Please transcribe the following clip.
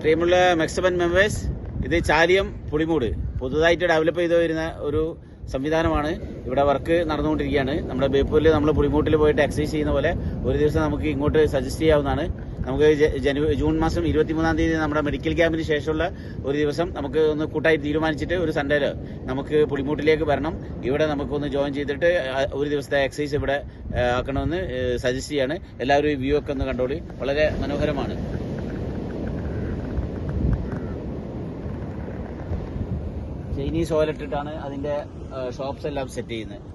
പ്രിയമുള്ള മെക്സബൻ മെമ്പേഴ്സ് ഇത് ചാലിയം പുളിമൂട്. പുതുതായിട്ട് ഡെവലപ്പ് ചെയ്തു വരുന്ന ഒരു സംവിധാനമാണ്. ഇവിടെ വർക്ക് നടന്നുകൊണ്ടിരിക്കുകയാണ്. നമ്മുടെ ബേപ്പൂരിൽ നമ്മൾ പുളിമൂട്ടിൽ പോയിട്ട് എക്സസൈസ് ചെയ്യുന്ന പോലെ ഒരു ദിവസം നമുക്ക് ഇങ്ങോട്ട് സജസ്റ്റ് ചെയ്യാവുന്നതാണ്. നമുക്ക് ജനുവരി ജൂൺ മാസം ഇരുപത്തിമൂന്നാം തീയതി നമ്മുടെ മെഡിക്കൽ ക്യാമ്പിന് ശേഷമുള്ള ഒരു ദിവസം നമുക്ക് ഒന്ന് കൂട്ടായി തീരുമാനിച്ചിട്ട് ഒരു സൺഡേയിൽ നമുക്ക് പുളിമൂട്ടിലേക്ക് വരണം. ഇവിടെ നമുക്കൊന്ന് ജോയിൻ ചെയ്തിട്ട് ഒരു ദിവസത്തെ എക്സസൈസ് ഇവിടെ ആക്കണമെന്ന് സജസ്റ്റ് ചെയ്യാണ്. എല്ലാവരും വ്യൂ ഒക്കെ ഒന്ന് കണ്ടോളി. വളരെ മനോഹരമാണ്. ചൈനീസ് ഓയിലിട്ടിട്ടാണ് അതിന്റെ ഷോപ്സ് എല്ലാം സെറ്റ് ചെയ്യുന്നത്.